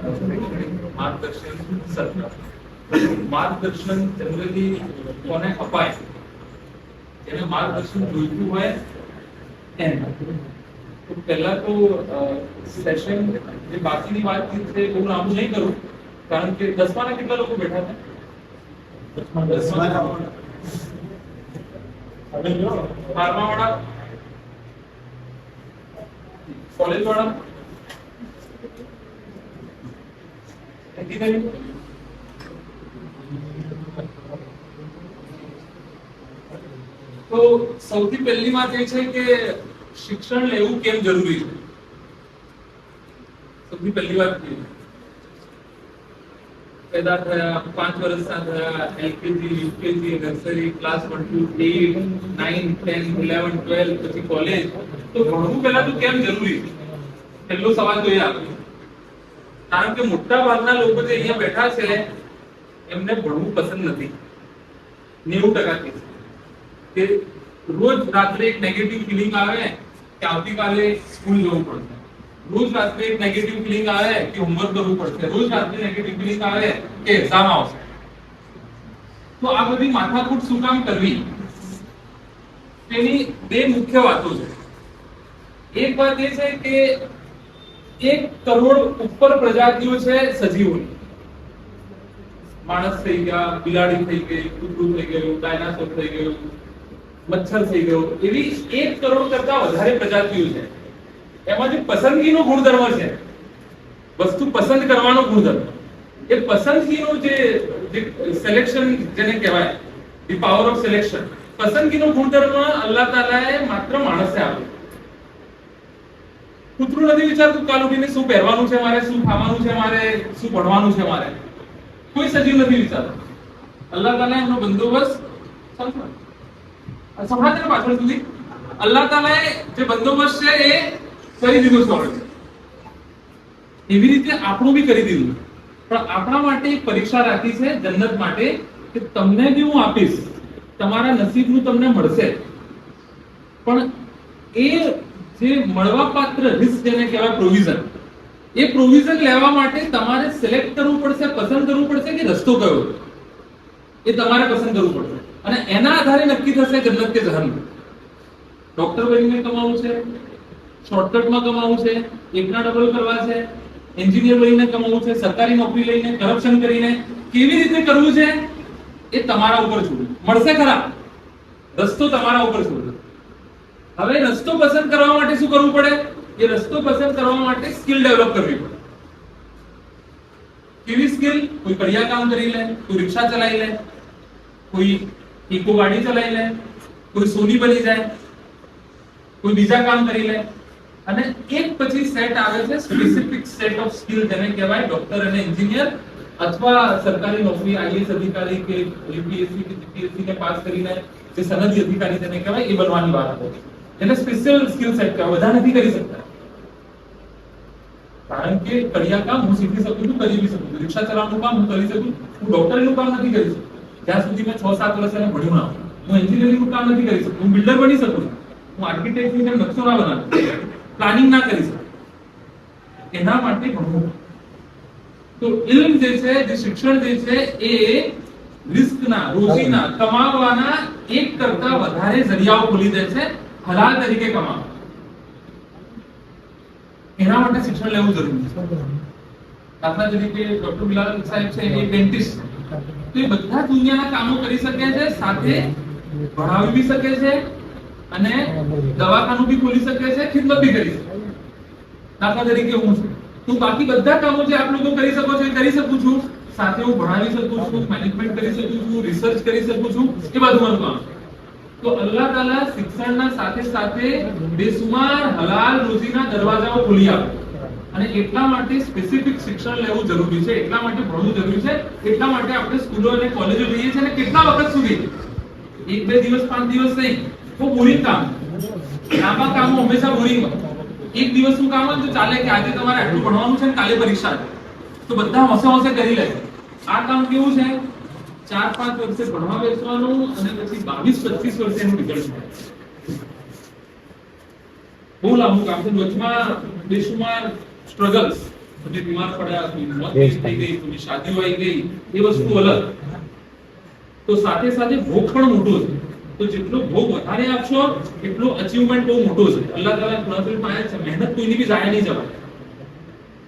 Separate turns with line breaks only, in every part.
માર્ગદર્શન સત્ર માર્ગદર્શન જનરલી કોને અપાય એને માર્ગદર્શન જોઈતું હોય એને તો પહેલા તો સેશન જે બાકીની વાતચીત છે બહુ લાંબુ નહીં કરું કારણ કે દસમાના કેટલા લોકો બેઠા હતા દસમાના બારમા વાળા કોલેજ વાળા એન્જિનિયરિંગ તો સૌથી પહેલી વાત એ છે કે શિક્ષણ લેવું કેમ જરૂરી છે? સૌથી પહેલી વાત એ. પેદા થયા, પાંચ વર્ષના થયા, LKG, UKG, nursery, class one, to eight nine, ten, eleven, twelve, પછી કોલેજ. તો ભણવું પહેલા તો કેમ જરૂરી? છે પહેલો સવાલ તો એ કારણ કે મોટા ભાગના લોકો જે અહીંયા બેઠા છે, એમને ભણવું પસંદ નથી. નેવું ટકા કે રોજ રાત્રે એક નેગેટિવ ફિલિંગ આવે કે આવતીકાલે સ્કૂલ જવું પડશે. રોજ રાત્રે એક નેગેટિવ ફિલિંગ આવે કે હોમવર્ક કરવું પડશે. રોજ રાત્રે નેગેટિવ ફિલિંગ આવે કે એક્ઝામ આવશે. તો આ બધી માથાકૂટ શું કામ કરવી? તેની બે મુખ્ય વાતો છે. એક વાત એ છે કે એક કરોડ ઉપર પ્રજાતિઓ છે સજીવોની. માણસ થઈ ગયા, બિલાડી થઈ ગઈ, કૂતરું થઈ ગયું, ડાયનાસોર થઈ ગયું, મચ્છર થઈ ગયો. એવી એક કરોડ કરતા વધારે પ્રજાતિઓ છે. એમાં જે પસંદગીનો ગુણધર્મ છે. વસ્તુ પસંદ કરવાનો ગુણધર્મ. એ પસંદગીનો જે સિલેક્શન જેને કહેવાય ધી પાવર ઓફ સિલેક્શન પસંદગીનો ગુણધર્મ અલ્લાહ તાલાએ માત્ર માણસે આપ્યો કૂતરું નથી વિચારતું કાલ ઉઠીને શું પહેરવાનું છે મારે, શું ખાવાનું છે મારે, શું ભણવાનું છે મારે. કોઈ સજીવ નથી વિચારતું. અલ્લાહ તાલા એમનો બંદોબસ્ત સંભાળે. સંભળાશે ને પાછળ સુધી. અલ્લાહ તાલાએ જે બંદોબસ્ત છે એ કરી દીધો છે એવી રીતે આપણું બી કરી દીધું. પણ આપણા માટે એક પરીક્ષા રાખી છે જન્નત માટે કે તમને બી હું આપીશ, તમારા નસીબનું તમને મળશે. પણ એ જે મળવાપાત્ર રિસ્ક જેને કહેવાય પ્રોવિઝન એ પ્રોવિઝન લેવા માટે તમારે સિલેક્ટ કરવું પડશે, પસંદ કરવું પડશે કે રસ્તો કયો એ તમારે પસંદ કરવું પડશે. અને એના આધારે નક્કી થશે જન્નત કે જહન્નમ. ડોક્ટર બનીને કમાવું છે શોર્ટકટમાં કમાવું છે, એકના ડબલ કરવા છે એન્જિનિયર બનીને કમાવું છે, સરકારી નોકરી લઈને કરપ્શન કરીને કેવી રીતે કરવું છે? એ તમારા ઉપર છોડ્યું મળશે ખરા. રસ્તો તમારા ઉપર છોડ્યો હવે રસ્તો પસંદ કરવા માટે શું કરવું પડે? એ રસ્તો પસંદ કરવા માટે સ્કિલ ડેવલપ કરવી પડે. કેવી સ્કિલ? કોઈ કડિયા કામ કરી લે, કોઈ રિક્ષા ચલાવી લે, કોઈ ઇકો ગાડી ચલાવી લે, કોઈ સોની બની જાય, કોઈ બીજા કામ કરી લે. અને એક પછી સેટ આવે છે સ્પેસિફિક સેટ ઓફ સ્કિલ જેને કહેવાય ડોક્ટર અને એન્જિનિયર અથવા સરકારી નોકરી આઈએએસ અધિકારી કે યુપીએસસી કે જીપીએસસી ને પાસ કરીને જે સનદી અધિકારી જેને કહેવાય એ બનવાની વાત આવે છે સ્પેશિયલ સ્કિલ સેટ કરવા બધા નથી કરી શકતા. કારણ કે કડિયા કામ હું શીખી શકું છું, કરી બી શકું રિક્ષા ચલાવવાનું કામ હું કરી શકું હું ડોક્ટરનું કામ નથી કરી શકું જ્યાં સુધી મેં છ સાત વર્ષ એને ભણ્યું ના હું એન્જિનિયરિંગનું કામ નથી કરી શકું હું બિલ્ડર બની શકું હું આર્કિટેક્ટની જેમ નકશો ના બનાવું. પ્લાનિંગ ના કરી શકું. એના માટે ભણવું. તો ઇલ્મ જે છે, જે શિક્ષણ જે છે, એ રિસ્કના રોજીના કમાવાના એક કરતા વધારે જરિયાઓ ખોલી દે છે. હલાલ તરીકે કમાવા. એના માટે શિક્ષણ લેવું જરૂરી છે. દાખલા તરીકે ડોક્ટર બિલાલ સાહેબ છે, એ ડેન્ટિસ્ટ તો એ બધા દુનિયાના કામો કરી શકે છે, સાથે ભણાવી બી શકે છે અને દવાખાનું બી ખોલી શકે છે, ખિદમત બી કરી શકે દાખલા તરીકે હું છું. તો બાકી બધા કામો જે આપ લોકો કરી શકો છો, એ કરી શકું છું. સાથે હું ભણાવી શકું છું મેનેજમેન્ટ કરી શકું છું રિસર્ચ કરી શકું છું, એ બધું મારું કામ છે. તો અલ્લાહ તાલા શિક્ષણના સાથે સાથે બેસુમાર હલાલ રોજીના દરવાજાઓ ખોલી આપે. અને એટલા માટે સ્પેસિફિક શિક્ષણ લેવું જરૂરી છે. એટલા માટે ભણવું જરૂરી છે. એટલા માટે આપણે સ્કૂલો અને કોલેજો જઈએ છીએ અને કેટલા વખત સુધી? એક, બે દિવસ, પાંચ દિવસ નહીં. તો બોરિંગ કામ. લાંબા કામો હંમેશા બોરિંગ એક એક દિવસનું કામ હોય તો ચાલે કે આજે તમારે આટલું ભણવાનું છે ને કાલે પરીક્ષા છે. તો બધા હોંશે હોંશે કરી લે. આ કામ કેવું છે? ચાર પાંચ વર્ષે ભણવા બેસવાનું અને પછી બાવીસ પચીસ વર્ષે એનું રિઝલ્ટ મળે. બહુ લાંબુ કામ છે. વચમાં બેશુમાર સ્ટ્રગલ્સ તમે બીમાર પડ્યા કોઈ મોત થઈ ગઈ કોઈ શાદી આવી ગઈ એ વસ્તુ અલગ. તો સાથે સાથે ભોગ પણ મોટો છે. તો જેટલો ભોગ વધારે આપશો એટલો અચીવમેન્ટ બહુ મોટો છે. અલ્લાહ તાલા ગણતરીમાં આવે છે મહેનત કોઈની બી જાય નહીં જવાય.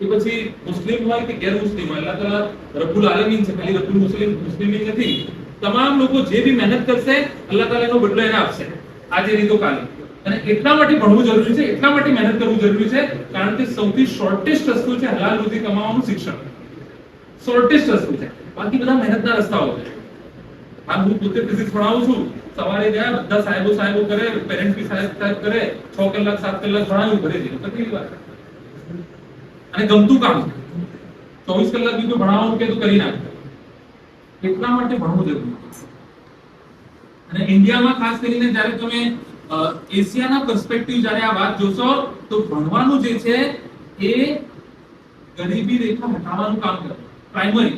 એ પછી મુસ્લિમ હોય કે ગેર મુસ્લિમ હોય? અલ્લાહ તાલા રબ્બુલ આલમીન છે, ખાલી રબ્બુલ મુસ્લિમ, મુસ્લિમીન નથી. તમામ લોકો જે બી મહેનત કરશે, અલ્લાહ તાલા એનો બદલો એને આપશે. આજે નહીં કાલે. અને એટલા માટે ભણવું જરૂરી છે, એટલા માટે મહેનત કરવું જરૂરી છે, કારણ કે સૌથી શોર્ટેસ્ટ રસ્તો છે હલાલ રોજી કમાવાનું શિક્ષણ. શોર્ટેસ્ટ રસ્તો છે. બાકી બધા મહેનતના રસ્તાઓ છે. આ હું પોતે ફિઝિક્સ ભણાવું છું. સવારે ગયા, બધા સાહેબો સાહેબો કરે પેરેન્ટ બી સાહેબ સાહેબ કરે, છ કલાક, સાત કલાક ભણાવ્યું ઘરે જઈને કેટલી વાત. અને ગમતું કામ ચોવીસ કલાક બીજું ભણાવવાનું કે તો કરી નાખે. એટલા માટે ભણવું જરૂરી અને ઇન્ડિયામાં ખાસ કરીને જ્યારે તમે એશિયાના પર્સપેક્ટિવ જ્યારે આ વાત જોશો, તો ભણવાનું જે છે, એ ગરીબી રેખા હટાવવાનું કામ કરે. પ્રાઇમરી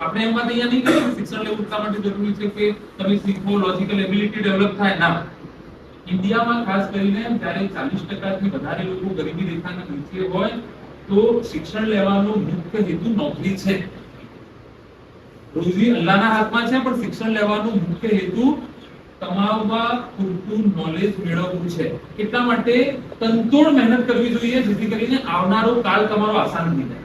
આપણે એમ વાત અહીંયા નહીં કરીએ શિક્ષણ લેવું એટલા માટે જરૂરી છે કે તમે શીખો લોજિકલ એબિલિટી ડેવલપ થાય ના. ઇન્ડિયામાં ખાસ કરીને જ્યારે ચાલીસ ટકાથી વધારે લોકો ગરીબી રેખાના નીચે હોય તો શિક્ષણ લેવાનો મુખ્ય હેતુ નોકરી છે. રોજી અલ્લાહના હાથમાં છે, પણ શિક્ષણ લેવાનો મુખ્ય હેતુ કમાવવા પૂરતું નોલેજ મેળવવું છે. એટલા માટે તંતોડ મહેનત કરવી જોઈએ, જેથી કરીને આવનારો કાલ તમારો આસાન થઈ જાય.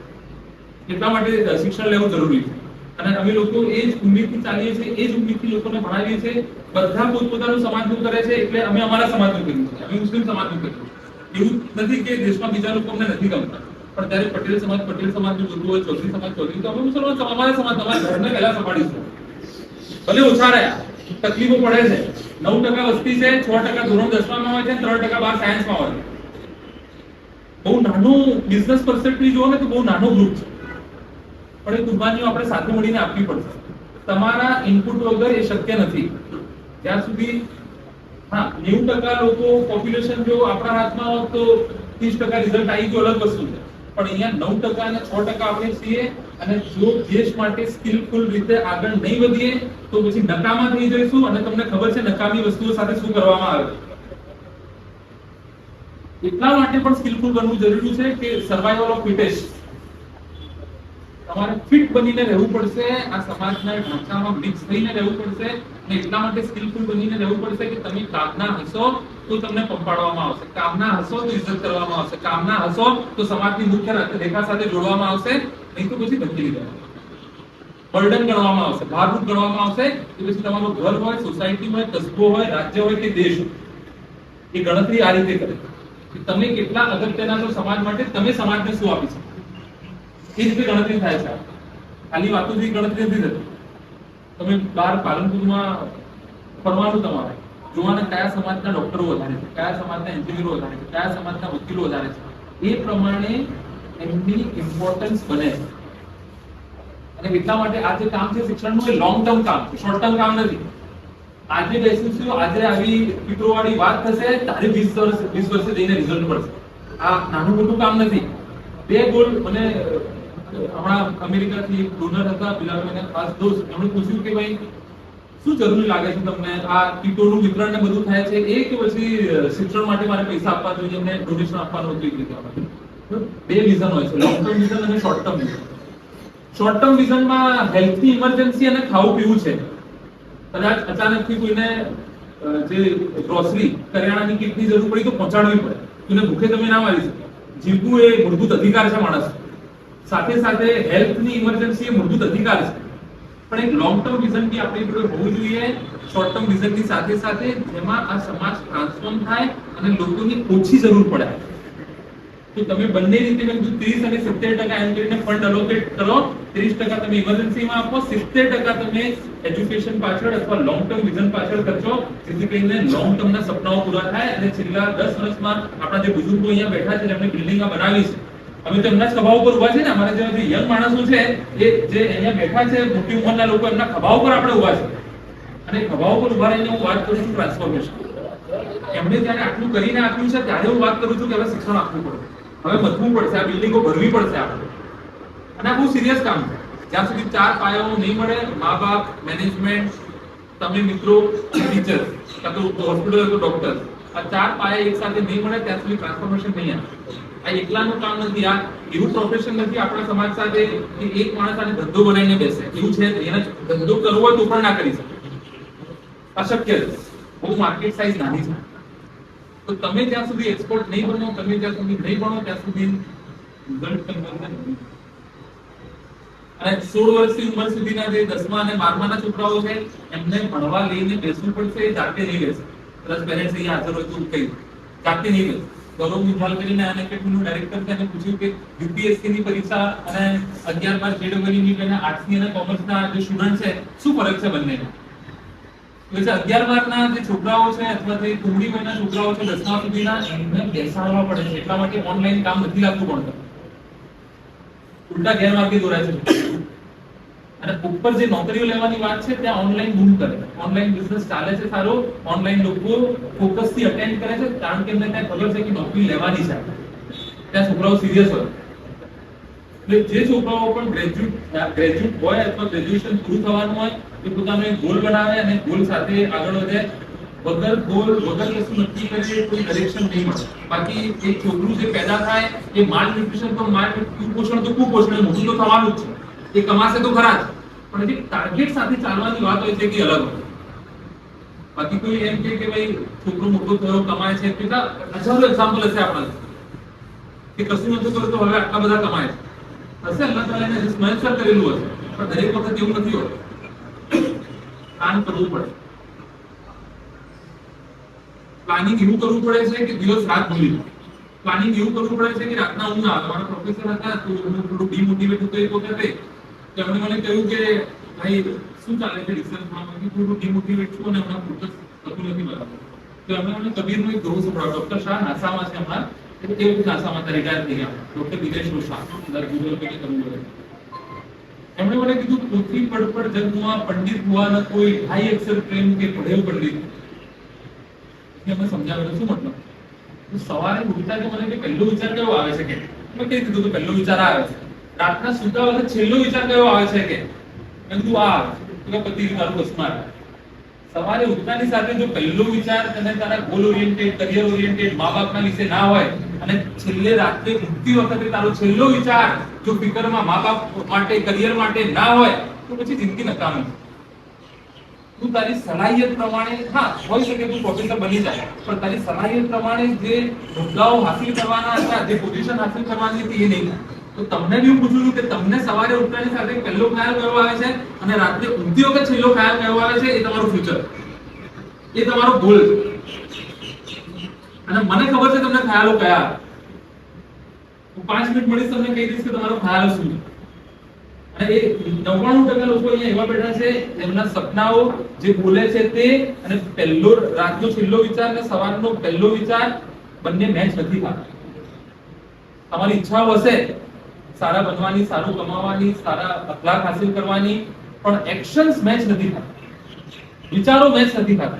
એટલા માટે શિક્ષણ લેવું જરૂરી છે. અને અમે લોકો એ જ ઉમ્મીદથી ચાલીએ છીએ, એ જ ઉમ્મીદથી લોકોને ભણાવીએ છીએ. બધા પોતપોતાનું સમાજનું કરે છે, એટલે અમે અમારા સમાજનું કર્યું છે અમે મુસ્લિમ સમાજનું કર્યું. એવું નથી કે દેશમાં બીજા લોકો અમને નથી ગમતા. પણ ત્યારે પટેલ સમાજ, પટેલ સમાજનું જોતું હોય, ચૌધરી સમાજ, ચૌધરી તો અમે મુસલમાન સમાજ સમાજ તમારા ઘરને પહેલા સંભાળીશું. ભલે ઓછા રહ્યા, તકલીફો પડે છે. નવ ટકા વસ્તી છે, છ ટકા ધોરણ દસમામાં હોય છે ત્રણ ટકા બાર સાયન્સમાં હોય છે. બહુ નાનું બિઝનેસ પર્સપેક્ટિવ જુઓ ને તો બહુ નાનો ગ્રુપ છે. પણ એ કુરબાનીઓ આપણે સાથે મળીને આપવી પડશે. તમારા ઇનપુટ વગર એ શક્ય નથી. ત્યાં સુધી, હા, નેવું ટકા લોકો પોપ્યુલેશન જો આપણા હાથમાં હોત તો ત્રીસ ટકા રિઝલ્ટ આવી ગયો, અલગ વસ્તુ છે. પણ અહીંયા નવ ટકા અને છ ટકા આપણે છીએ અને જો દેશ માટે સ્કિલફુલ રીતે આગળ નહીં વધીએ, તો પછી નકામા થઈ જઈશું અને તમને ખબર છે નકામી વસ્તુઓ સાથે શું કરવામાં આવે એટલા માટે પણ સ્કિલફુલ બનવું જરૂરી છે કે સર્વાઈવલ ઓફ ફિટેસ્ટ તમારે ફિટ બનીને રહેવું પડશે, આ સમાજના ઢાંચામાં મિક્સ થઈને રહેવું પડશે અને એટલા માટે સ્કિલફુલ બનીને રહેવું પડશે કે તમે કામના હશો તો તમને પંપાડવામાં આવશે. કામના હસો તો ઇજ્જત કરવામાં આવશે. કામના હસો તો સમાજની મુખ્ય રેખા સાથે જોડવામાં આવશે. નહીં તો પછી ધકેલી દેવામાં બર્ડન ગણવામાં આવશે. ભારરૂપ ગણવામાં આવશે. કે પછી તમારું ઘર હોય સોસાયટી હોય, કસ્બો હોય, રાજ્ય હોય કે દેશ એ ગણતરી આ રીતે કરે. કે તમે કેટલા અગત્યના છો સમાજ માટે, તમે સમાજને શું આપી શકો? એ રીતે ગણતરી થાય છે. ખાલી વાતોથી ગણતરી નથી થતી. તમે બહાર પાલનપુરમાં ફરવાનું તમારે. જોવાના કયા સમાજના ડોક્ટરો વધારે છે, કયા સમાજના એન્જિનિયરો વધારે છે, કયા સમાજના વકીલો વધારે છે, એ પ્રમાણે એમની ઇમ્પોર્ટન્સ બને અને એટલા માટે આ જે કામ છે, શિક્ષણનું એ લોંગ ટર્મ કામ છે શોર્ટ ટર્મ કામ નથી. આજે બેસીશું આજે આવી વાળી વાત થશે, તારે 20 વર્ષ 20 વર્ષે જઈને રિઝલ્ટ મળશે. આ નાનું મોટું કામ નથી. બે ગોલ મને હમણાં અમેરિકાથી ડોનર હતા પેલા મને ખાસ દોસ્ત, એમણે પૂછ્યું કે ભાઈ શું જરૂરી લાગે છે તમને? આ કીટોનું વિતરણ ને બધું થાય છે એ કે પછી શિક્ષણ માટે મારે પૈસા આપવા જોઈએ એમને ડોનેશન આપવાનું હતું એ રીતે બે વિઝન હોય છે. લોંગ ટર્મ વિઝન અને short term vision short term વિઝનમાં હેલ્થની ઇમરજન્સી અને ખાવું પીવું છે. કદાચ અચાનકથી કોઈને જે ગ્રોસરી કરિયાણાની કીટની જરૂર પડી તો પહોંચાડવી પડે. કોઈને ભૂખે તમે ના મારી શકો. જીવવું એ મૂળભૂત અધિકાર છે માણસ સાથે સાથે હેલ્થની ઇમરજન્સી એ મૂળભૂત અધિકાર છે. પણ એક લોંગ ટર્મ વિઝન બી આપણી જોડે હોવું જોઈએ. શોર્ટ ટર્મ વિઝનની સાથે સાથે જેમાં આ સમાજ ટ્રાન્સફોર્મ થાય અને લોકોની ઓછી જરૂર પડે. તો તમે બંને રીતે મેં કીધું 30 અને 70 ટકા એમ કરીને ફંડ અલોકેટ કરો. 30 ટકા તમે ઇમરજન્સીમાં આપો 70 ટકા તમે એજ્યુકેશન પાછળ અથવા લોંગ ટર્મ વિઝન પાછળ ખર્ચો, જેથી કરીને લોંગ ટર્મના સપનાઓ પૂરા થાય અને છેલ્લા દસ વર્ષમાં આપણા જે બુઝુર્ગો અહીંયા બેઠા છે એમને બિલ્ડિંગો બનાવી છે. અમે તો એમના ખભા ઉપર ઊભા છે ને, અમારા જે યંગ માણસો છે, એ જે અહીંયા બેઠા છે, મોટી ઉંમરના લોકો, એમના ખભા ઉપર આપણે ઊભા છે. અને ખભા ઉપર ઊભા રહીને હું વાત કરું છું ટ્રાન્સફોર્મેશન એમણે જ્યારે આટલું કરીને આપ્યું છે, ત્યારે હું વાત કરું છું કે હવે શિક્ષણ આપવું પડે. હવે બધવું પડશે, આ બિલ્ડિંગો ભરવી પડશે આપણે. અને આ બહુ સિરિયસ કામ છે. જ્યાં સુધી ચાર પાયાઓ નહીં મળે મા બાપ મેનેજમેન્ટ તમે મિત્રો ટીચર કાં તો હોસ્પિટલ તો ડોક્ટર આ ચાર પાયા એક સાથે નહીં મળે, ત્યાં સુધી ટ્રાન્સફોર્મેશન નહીં આવે. આ એકલાનું કામ નથી, આ એવું પ્રોફેશન નથી આપણા સમાજ સાથે કે એક માણસ આને ધંધો બનાવીને બેસે. એવું છે એને ધંધો કરવો હોય તો પણ ના કરી શકે. અશક્ય છે. બહુ માર્કેટ સાઇઝ નાની છે. તો તમે જ્યાં સુધી એક્સપોર્ટ નહીં બનો, તમે જ્યાં સુધી નહીં ભણો ત્યાં સુધી અને સોળ વર્ષની ઉંમર સુધીના જે દસમા અને બારમાના છોકરાઓ છે, એમને ભણવા લઈને બેસવું પડશે, જાતે નહીં બેસે. પ્લસ પેરેન્ટ્સ અહીંયા હાજર હોય તો કહી જાતે નહીં બેસે. ગૌરવ નિભાલ કરીને અને એકેડમીનું ડાયરેક્ટર છે પૂછ્યું કે યુપીએસસી ની પરીક્ષા અને અગિયાર બાર જેડબલઈ ની અને આર્ટ્સની અને કોમર્સના જે સ્ટુડન્ટ છે, શું ફરક છે બંનેમાં તો અગિયાર બારના જે છોકરાઓ છે અથવા જે વયના છોકરાઓ છે દસમા સુધીના, એમને બેસાડવા પડે છે. એટલા માટે ઓનલાઈન કામ નથી લાગતું પણ ઉલટા ગેરમાર્ગે દોરાય છે અને ઉપર જે નોકરીઓ લેવાની વાત છે, ત્યાં ઓનલાઈન બૂમ કરે ઓનલાઈન બિઝનેસ ચાલે છે સારો ઓનલાઈન લોકો ફોકસથી અટેન્ડ કરે છે, કારણ કે એમને ત્યાં ખબર છે કે નોકરી લેવાની છે. ત્યાં છોકરાઓ સિરિયસ હોય. એટલે જે છોકરાઓ પણ ગ્રેજ્યુએટ ગ્રેજ્યુએટ હોય અથવા ગ્રેજ્યુએશન પૂરું થવાનું હોય, એ પોતાનો ગોલ બનાવે અને ગોલ સાથે આગળ વધે. વગર ગોલ વગર કશું નક્કી કરે કોઈ ડિરેક્શન નહીં મળે. બાકી એક છોકરું જે પેદા થાય, એ માલ ન્યુટ્રિશન તો માલ કુપોષણ તો કુપોષણ, મોટું તો થવાનું જ છે. એ કમાશે તો ખરા જ. પણ જે ટાર્ગેટ સાથે ચાલવાની વાત હોય છે કે અલગ હોય. બાકી કોઈ એમ કે કે ભાઈ, છોકરો મોટો થયો, કમાય છે, કેટલા હજારો એક્ઝામ્પલ હશે આપણા કે કશું નથી કર્યું તો હવે આટલા બધા કમાય છે. હશે, અલ્લાહ તાલાને મહેસર કરેલું હશે, પણ દરેક વખત એવું નથી હોતું. પ્લાન કરવું પડે. પ્લાનિંગ એવું કરવું પડે છે કે દિવસ રાત ભૂલી પ્લાનિંગ એવું કરવું પડે છે કે રાતના ઊંઘ ના આવે. મારા પ્રોફેસર હતા, તો હું થોડું ડીમોટિવેટ હતો એક વખતે તેમણે મને કહ્યું કે, ભાઈ, શું ચાલે છે રિસર્ચમાં મેં? થોડું ડિમોટિવેટ છું અને હમણાં પૂરતું થતું નથી બરાબર તો અમે મને નું એક ગ્રહ સંભળાવ્યો ડોક્ટર શાહ નાસામાં છે હમણાં. એ નાસામાં રિટાયર થઈ ગયા? ડોક્ટર દિનેશ શાહ? અંદર ગૂગલ પે કરવું પડે એમણે મને કીધું, પૃથ્વી પડ પર જન્મવા પંડિત ન કોઈ હાઈ એક્સેલ ટ્રેન કે ભણેલ પંડિત. એટલે અમે સમજાવેલું. શું મતલબ? સવારે ઉઠતા કે મને પહેલો વિચાર કેવો આવે છે કે? મેં કહી દીધું, તો પહેલો વિચાર આવે છે. રાતના સુતા વખતે છેલ્લો વિચાર કયો આવે છે કે મેં કીધું આ તો પતિ મારું બસમાં સવારે ઉઠતાની સાથે જો પહેલો વિચાર તને તારા ગોલ ઓરિએન્ટેડ કરિયર ઓરિએન્ટેડ મા બાપના વિશે ના હોય, અને છેલ્લે રાત્રે ઉઠતી વખતે તારો છેલ્લો વિચાર જો ફિકરમાં મા બાપ માટે કરિયર માટે ના હોય, તો પછી જિંદગી નકામી તું તારી સલાહિયત પ્રમાણે, હા, હોઈ શકે તું પ્રોફેસર બની જાય, પણ તારી સલાહિયત પ્રમાણે જે હોદ્દાઓ હાસિલ કરવાના હતા, જે પોઝિશન હાસિલ કરવાની હતી એ નહીં થાય. તો તમને હું પૂછું છું કે તમને સવારે ઉઠવાની સાથે પહેલો ખ્યાલ કયો આવે છે? અને રાત્રે વખત છેલ્લો ખ્યાલ કયો આવે છે? એ તમારું ફ્યુચર એ તમારો ગોલ અને મને ખબર છે તમને ખ્યાલો કયા? હું પાંચ મિનિટ મળીશ તમને કહી દઈશ કે તમારો ખ્યાલ શું છે. અને એ નવ્વાણું ટકા લોકો અહીંયા એવા બેઠા છે, એમના સપનાઓ જે બોલે છે તે અને પહેલો રાતનો છેલ્લો વિચાર અને સવારનો પહેલો વિચાર બંને મેચ નથી થતા. તમારી ઈચ્છાઓ હશે સારા બનવાની, સારું કમાવાની, સારા અખલાક હાસિલ કરવાની, પણ એક્શન્સ મેચ નથી થતા. વિચારો મેચ નથી થતા.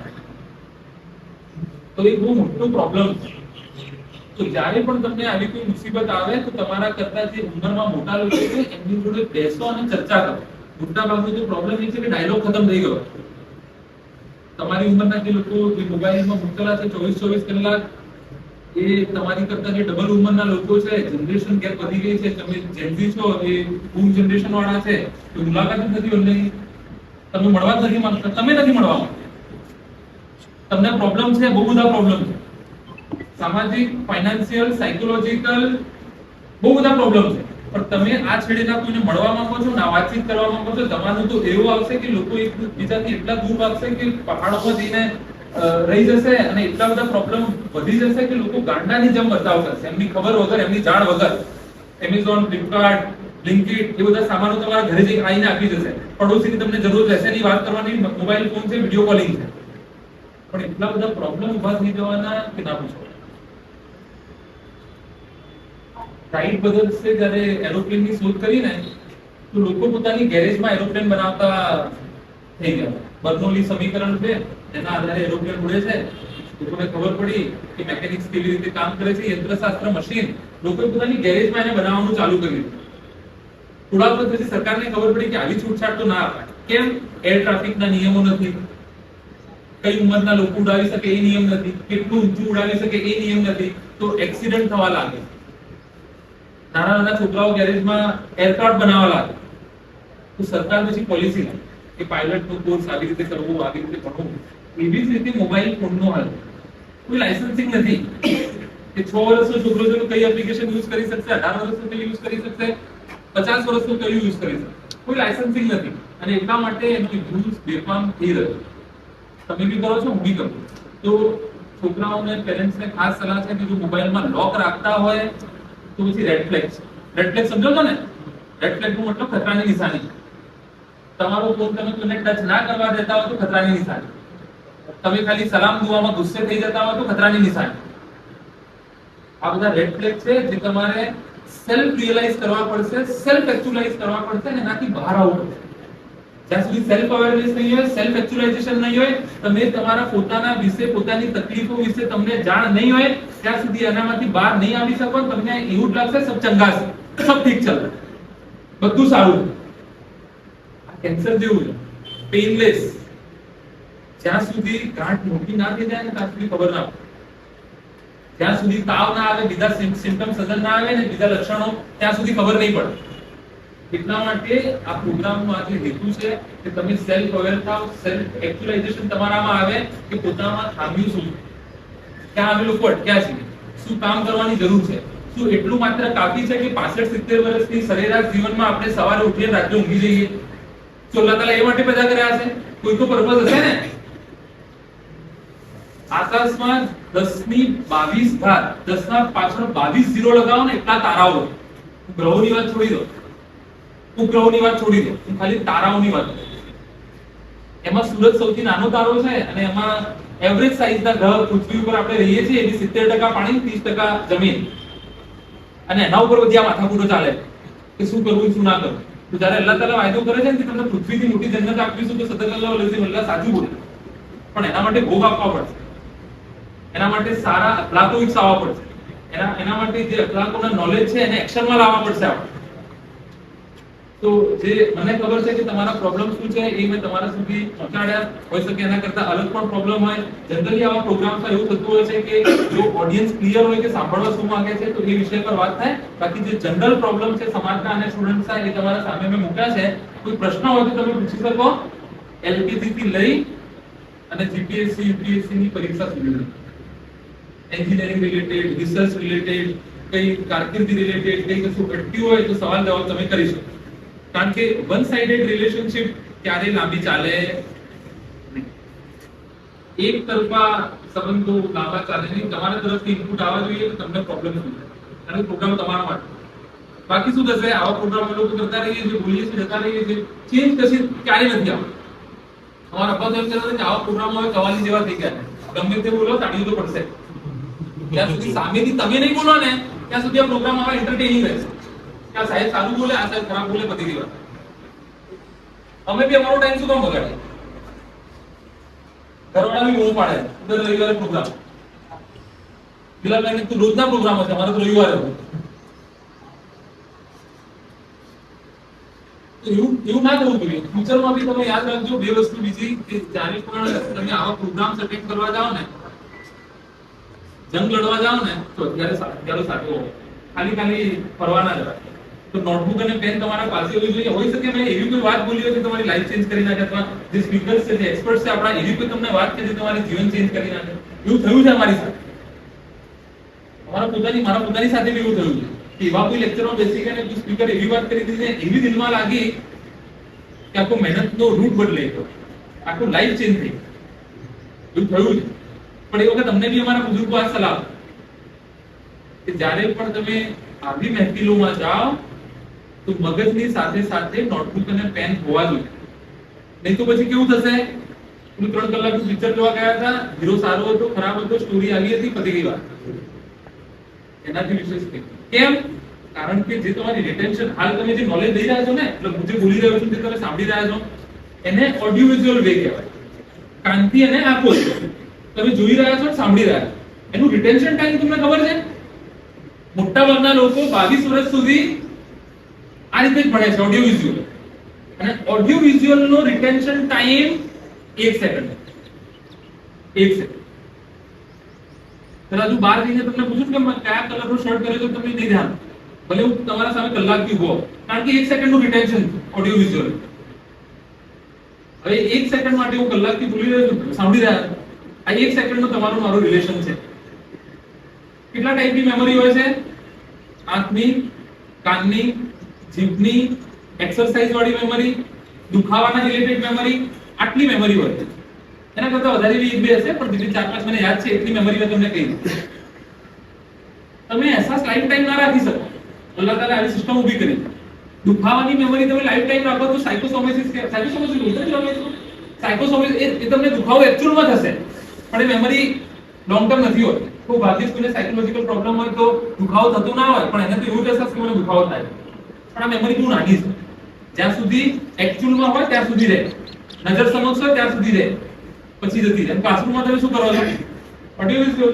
તો એ બહુ મોટો પ્રોબ્લેમ છે. તો જ્યારે પણ તમને આવી કોઈ મુસીબત આવે, તો તમારા કરતા જે ઉંમરમાં મોટા લોકો છે, એમની જોડે બેસો અને ચર્ચા કરો. મોટા ભાગનો જે પ્રોબ્લેમ એ છે કે ડાયલોગ ખતમ થઈ ગયો. તમારી ઉંમરના જે લોકો, જે મોબાઈલમાં મૂકેલા છે, ચોવીસ ચોવીસ કલાક એ તમારી કરતા જે ડબલ ઉંમરના લોકો છે જનરેશન ગેપ વધી ગઈ છે તમે જેન્ઝી છો એ બૂમ જનરેશન વાળા છે તો મુલાકાત નથી ઓનલાઈન તમે મળવા નથી માંગતા તમે નથી મળવા માંગતા. તમને પ્રોબ્લેમ છે બહુ બધા પ્રોબ્લેમ છે. સામાજિક ફાઇનાન્સિયલ સાયકોલોજીકલ બહુ બધા પ્રોબ્લેમ છે. પણ તમે આ છેડેના કોઈને મળવા માંગો છો ના વાતચીત કરવા માંગો છો જમાનો તો એવો આવશે કે લોકો એકબીજાથી એટલા દૂર ભાગશે કે પહાડોમાં જઈને અ, રહી જશે અને એટલા બધા પ્રોબ્લેમ વધી જશે કે લોકો ગાંડાની જેમ વર્તાવ કરશે. એમની ખબર વગર, એમની જાણ વગર એમેઝોન ફ્લિપકાર્ટ બ્લિંકિટ એ બધા સામાનો તમારા ઘરે જઈ આવીને આપી જશે. પડોશીની તમને જરૂર રહેશે નહીં. વાત કરવાની મોબાઈલ ફોન છે વીડિયો કોલિંગ છે. પણ એટલા બધા પ્રોબ્લેમ ઊભા થઈ જવાના કે ના પૂછો? રાઈટ બદલશે જ્યારે એરોપ્લેનની શોધ કરી ને તો લોકો પોતાની ગેરેજમાં એરોપ્લેન બનાવતા થઈ ગયા. બર્નોલી સમીકરણ છે. એના આધારે એરોપ્લેન ઉડે છે. લોકોને ખબર પડી કે મેકેનિક્સ કેવી રીતે કામ કરે છે. યંત્રશાસ્ત્ર મશીન લોકોએ પોતાની ગેરેજમાં એને બનાવવાનું ચાલુ કર્યું. થોડા વર્ષ પછી સરકારને ખબર પડી કે આવી છૂટછાટ તો ના અપાય. કેમ? એર ટ્રાફિકના નિયમો નથી. કઈ ઉંમરના લોકો ઉડાવી શકે એ નિયમ નથી. કેટલું ઊંચું ઉડાવી શકે એ નિયમ નથી. તો એક્સિડન્ટ થવા લાગે. નાના નાના છોકરાઓ ગેરેજમાં એરક્રાફ્ટ બનાવવા લાગે. તો સરકાર પછી પોલિસી કે પાયલટ નો કોર્સ આવી રીતે કરવો, આવી રીતે ભણવું એવી જ રીતે મોબાઈલ ફોનનો હાલ. કોઈ લાયસન્સિંગ નથી. કે છ વર્ષનો છોકરો છે કઈ એપ્લિકેશન યુઝ કરી શકશે, અઢાર વર્ષનો કઈ યુઝ કરી શકશે, પચાસ વર્ષનો કયું યુઝ કરી શકશે. કોઈ લાયસન્સિંગ નથી. અને એટલા માટે એનો યુઝ બેફામ થઈ રહ્યો તમે બી કરો છો, હું બી કરું. તો છોકરાઓને પેરેન્ટ્સને ખાસ સલાહ છે કે જો મોબાઈલમાં લોક રાખતા હોય, તો પછી રેડ ફ્લેગ છે રેડ ફ્લેગ સમજો છો ને? રેડ ફ્લેગનું મતલબ ખતરાની નિશાની. તમારો ફોન તમે કોઈને ટચ ના કરવા દેતા હોય તો ખતરાની નિશાની. તમે ખાલી સલામ દુવામાં ગુસ્સે થઈ જતા હોય તો ખતરાની નિશાની. આ બધા રેડ ફ્લેગ છે જે તમારે સેલ્ફ રિયલાઇઝ કરવા પડશે સેલ્ફ એક્ચ્યુઅલાઇઝ કરવા પડશે અને એનાથી બહાર આવવું પડશે. જ્યાં સુધી સેલ્ફ અવેરનેસ નહીં હોય સેલ્ફ એક્ચ્યુઅલાઇઝેશન નહીં હોય, તમે તમારા પોતાના વિશે, પોતાની તકલીફો વિશે તમને જાણ નહીં હોય, ત્યાં સુધી એનામાંથી બહાર નહીં આવી શકો તમને એવું જ લાગશે સબ ચંગા છે. સબ ઠીક ચાલે બધું સારું. કેન્સર જેવું છે. પેઇનલેસ જ્યાં સુધી ગાંઠ મોટી ના થઈ જાય ને ત્યાં સુધી ખબર ના પડે. જ્યાં સુધી તાવ ના આવે, બીજા સિમ્પટમ સજન ના આવે ને બીજા લક્ષણો, ત્યાં સુધી ખબર નહીં પડે. એટલા માટે આ પ્રોગ્રામનો આજે હેતુ છે કે તમે સેલ્ફ અવેર સેલ્ફ એક્ચ્યુઅલાઇઝેશન તમારામાં આવે કે પોતામાં ખામીઓ શું ક્યાં અમે લોકો અટક્યા છીએ શું કામ કરવાની જરૂર છે? શું એટલું માત્ર કાફી છે કે 65 70 વર્ષની સરેરાશ જીવનમાં આપણે સવારે ઉઠીને રાત્રે ઊંઘી જઈએ? તો અલ્લાહ તાલા એ માટે પેદા કર્યા છે કોઈ તો પર્પઝ હશે ને? આકાશમાં 10 ની 22 ઘાત 10 ના પાછળ 22 ઝીરો લગાવો ને એટલા તારાઓ. ગ્રહોની વાત છોડી દો. ઉપગ્રહોની વાત છોડી દો. હું ખાલી તારાઓની વાત. એમાં સૂરજ સૌથી નાનો તારો છે અને એમાં એવરેજ સાઈઝના ગ્રહ પૃથ્વી ઉપર આપણે રહીએ છીએ, એની 70% પાણી 30% જમીન. અને એના ઉપર બધી આ માથાકૂટો ચાલે. કે શું કરવું શું ના કરવું? તો જ્યારે અલ્લાહ તાલા વાયદો કરે છે ને કે તમને પૃથ્વીથી મોટી જન્નત આપીશું તો સદકલ્લાહ અલ્લાહ સાચું બોલે. પણ એના માટે ભોગ આપવા પડશે. એના માટે સારા અખલાકો વિકસાવવા પડશે. એના એના માટે જે અખલાકોના નોલેજ છે એને એક્શનમાં લાવવા પડશે આપણે. તો જે મને ખબર છે કે તમારા પ્રોબ્લેમ શું છે, એ મેં તમારા સુધી પહોંચાડ્યા. હોઈ શકે એના કરતા અલગ પણ પ્રોબ્લેમ હોય. જનરલી આવા પ્રોગ્રામમાં એવું થતું હોય છે કે જો ઓડિયન્સ ક્લિયર હોય કે સાંભળવા શું માંગે છે, તો એ વિષય પર વાત થાય. બાકી જે જનરલ પ્રોબ્લેમ છે સમાજના અને સ્ટુડન્ટ્સના એ તમારા સામે મેં મૂક્યા છે. કોઈ પ્રશ્ન હોય તો તમે પૂછી શકો. એલપીસી થી લઈ અને જીપીએસસી યુપીએસસી ની પરીક્ષા સુધી એન્જિનિયરિંગ રિલેટેડ રિસર્ચ રિલેટેડ કઈ કારકિર્દી રિલેટેડ કઈ કશું અટક્યું હોય તો સવાલ જવાબ તમે કરી શકો. કારણ કે વન સાઇડેડ રિલેશનશિપ ક્યારે લાંબી ચાલે એક તરફા સંબંધો લાંબા ચાલે નહીં. તમારા તરફથી ઇનપુટ આવવા જોઈએ તો તમને પ્રોબ્લેમ શું કારણ અને પ્રોગ્રામ તમારા માટે. બાકી શું થશે? આવા પ્રોગ્રામ લોકો કરતા રહીએ છીએ, બોલીએ છીએ જતા રહીએ છીએ. ચેન્જ કશી ક્યારે નથી આવતું. અમારા અબ્બા એમ કહેતા હતા કે આવા પ્રોગ્રામ હવે કવાલી જેવા થઈ ગયા ગમે તે બોલો તાળી તો પડશે. ત્યાં સુધી સામેથી તમે નહીં બોલો ને, ત્યાં સુધી આ પ્રોગ્રામ આવા એન્ટરટેનિંગ રહેશે. કે આ સાહેબ સારું બોલે, આ સાહેબ ખરાબ બોલે, બધી વાત અમે બી અમારો ટાઈમ શું કામ બગાડીએ? ઘરવાળા બી બહુ પાડે. દર રવિવારે પ્રોગ્રામ બેન તો રોજના પ્રોગ્રામ હશે, અમારે તો રવિવારે હોય. એવું એવું ના થવું જોઈએ. ફ્યુચરમાં તમે યાદ રાખજો, બે વસ્તુ બીજી, કે જ્યારે પણ તમે આવા પ્રોગ્રામ અટેન્ડ કરવા જાઓ ને જંગ લડવા જાઓ ને, તો અત્યારે અત્યારે સાથે હોવો ખાલી ખાલી ફરવા ના જવાય. તો નોટબુક અને પેન તમારા પાસે હોવી જોઈએ. હોઈ શકે મેં એવી કોઈ વાત બોલી હોય કે તમારી લાઈફ ચેન્જ કરી નાખે અથવા જે સ્પીકર્સ છે, જે એક્સપર્ટ છે, આપણા, એવી કોઈ તમને વાત કરી તમારી જીવન ચેન્જ કરી નાખે. એવું થયું છે અમારી સાથે? અમારા પોતાની, મારા પોતાની સાથે બી એવું થયું છે કે એવા કોઈ લેક્ચરમાં બેસી ગયા ને સ્પીકર એવી વાત કરી દીધી એવી દિલમાં લાગી કે આખો મહેનતનો રૂટ બદલાઈ ગયો. આખું લાઈફ ચેન્જ થઈ ગયું. એવું થયું છે. પણ એ વખત તમને બી અમારા બુઝુર્ગો આ સલાહ કે જ્યારે પણ તમે આવી મહેફિલોમાં જાઓ, તો મગજની સાથે સાથે નોટબુક અને પેન હોવા જોઈએ. નહીં તો પછી કેવું થશે? હું ત્રણ કલાકનું પિક્ચર જોવા ગયા હતા. હીરો સારો હતો, ખરાબ હતો સ્ટોરી આવી હતી, પતી ગઈ વાત. એનાથી વિશેષ. કેમ? કારણ કે જે તમારી રિટેન્શન હાલ તમે જે નોલેજ લઈ રહ્યા છો ને, એટલે હું જે બોલી રહ્યો છું તે તમે સાંભળી રહ્યા છો, એને ઓડિયો વિઝ્યુઅલ વે કહેવાય. કાંતિ અને આંખો તમે જોઈ રહ્યા છો સાંભળી રહ્યા છો. એનું રિટેન્શન ટાઈમ તમને ખબર છે? મોટા ભાગના લોકો 22 વર્ષ સુધી આ રીતે જ ભણે છે ઓડિયો વિઝ્યુઅલ અને ઓડિયો વિઝ્યુઅલ નો રિટેન્શન ટાઈમ 1 સેકન્ડ 1 સેકન્ડ જરા હજુ બહાર જઈને તમને પૂછું કે કયા કલરનો શર્ટ કર્યો તો તમને નહીં ધ્યાન. ભલે હું તમારા સામે કલાકથી ઊભો કારણ કે એક સેકન્ડનું રિટેન્શન ઓડિયો વિઝ્યુઅલ હવે એક સેકન્ડ માટે હું કલાકથી ભૂલી રહ્યો છું, સાંભળી રહ્યા. આ એક સેકન્ડનું તમારું મારું રિલેશન છે. કેટલા ટાઈપની મેમરી હોય છે? આંખની કાનની, જીભની એક્સરસાઇઝ વાળી મેમરી દુખાવાના રિલેટેડ મેમરી આટલી મેમરી હોય છે. એના કરતા વધારે બી એક બે હશે, પણ બીજી ચાર પાંચ મને યાદ છે, એટલી મેમરી મેં તમને કહી તમે એસાસ લાઈફ ટાઈમ ના રાખી શકો. અલ્લાહ તાલા આવી સિસ્ટમ ઊભી કરી. દુખાવાની મેમરી તમે લાઈફ ટાઈમ રાખો તો સાયકોસોમેસિસ કે સાયકોસોમેસિસ બોલતા જ લાગે સાયકોસોમેસિસ એ તમને દુખાવો એક્ચ્યુઅલમાં થશે. પણ એ મેમરી લોંગ ટર્મ નથી હોતી. તો ભાગ્યે જ કોઈને સાયકોલોજીકલ પ્રોબ્લેમ હોય તો દુખાવો થતો ના હોય, પણ એને તો એવું થશે કે મને દુખાવો થાય. પણ આ મેમરી બહુ નાની છે. જ્યાં સુધી એકચ્યુઅલમાં હોય ત્યાં સુધી રહે. નજર સમક્ષ હોય ત્યાં સુધી રહે. પછી જતી રહે. ક્લાસરૂમમાં તમે શું કરો છો? વિઝ્યુઅલ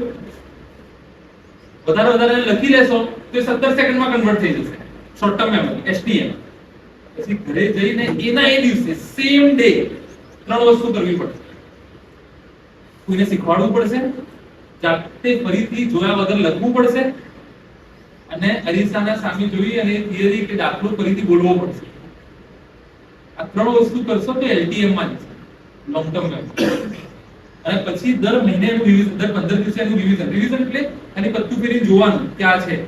વધારે વધારે લખી લેશો તો એ 17 સેકન્ડમાં કન્વર્ટ થઈ જશે. શોર્ટ ટર્મ મેમરી એસટીએમ પછી ઘરે જઈને એના એ દિવસે સેમ ડે ત્રણ વસ્તુ કરવી પડશે કોઈને શીખવાડવું પડશે? જાતે ફરીથી જોયા વગર લખવું પડશે? અને અરીસાના સામે જોઈ અને થિયરી કે દાખલો ફરીથી બોલવો પડશે. આ ત્રણ વસ્તુ કરશો તો એલટીએમમાં જશે. લોંગ ટર્મ મેમરી અને પછી દર મહિને રિવિઝન દર 15 દિવસે એનું રિવિઝન રિવિઝન એટલે એની પત્તું ફેરીને જોવાનું કે આ છે.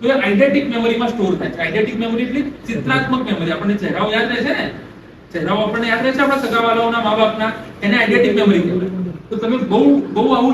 તો એ આઈડેન્ટિક મેમરીમાં સ્ટોર થાય છે. આઈડેન્ટિક મેમરી એટલે ચિત્રાત્મક મેમરી આપણને ચહેરાઓ યાદ રહે છે ને? ચહેરાઓ આપણને યાદ રહે છે આપણા સગાવાલાઓના, મા બાપના? એને આઈડેન્ટિક મેમરી કહેવાય. તો તમે બહુ બહુ આવું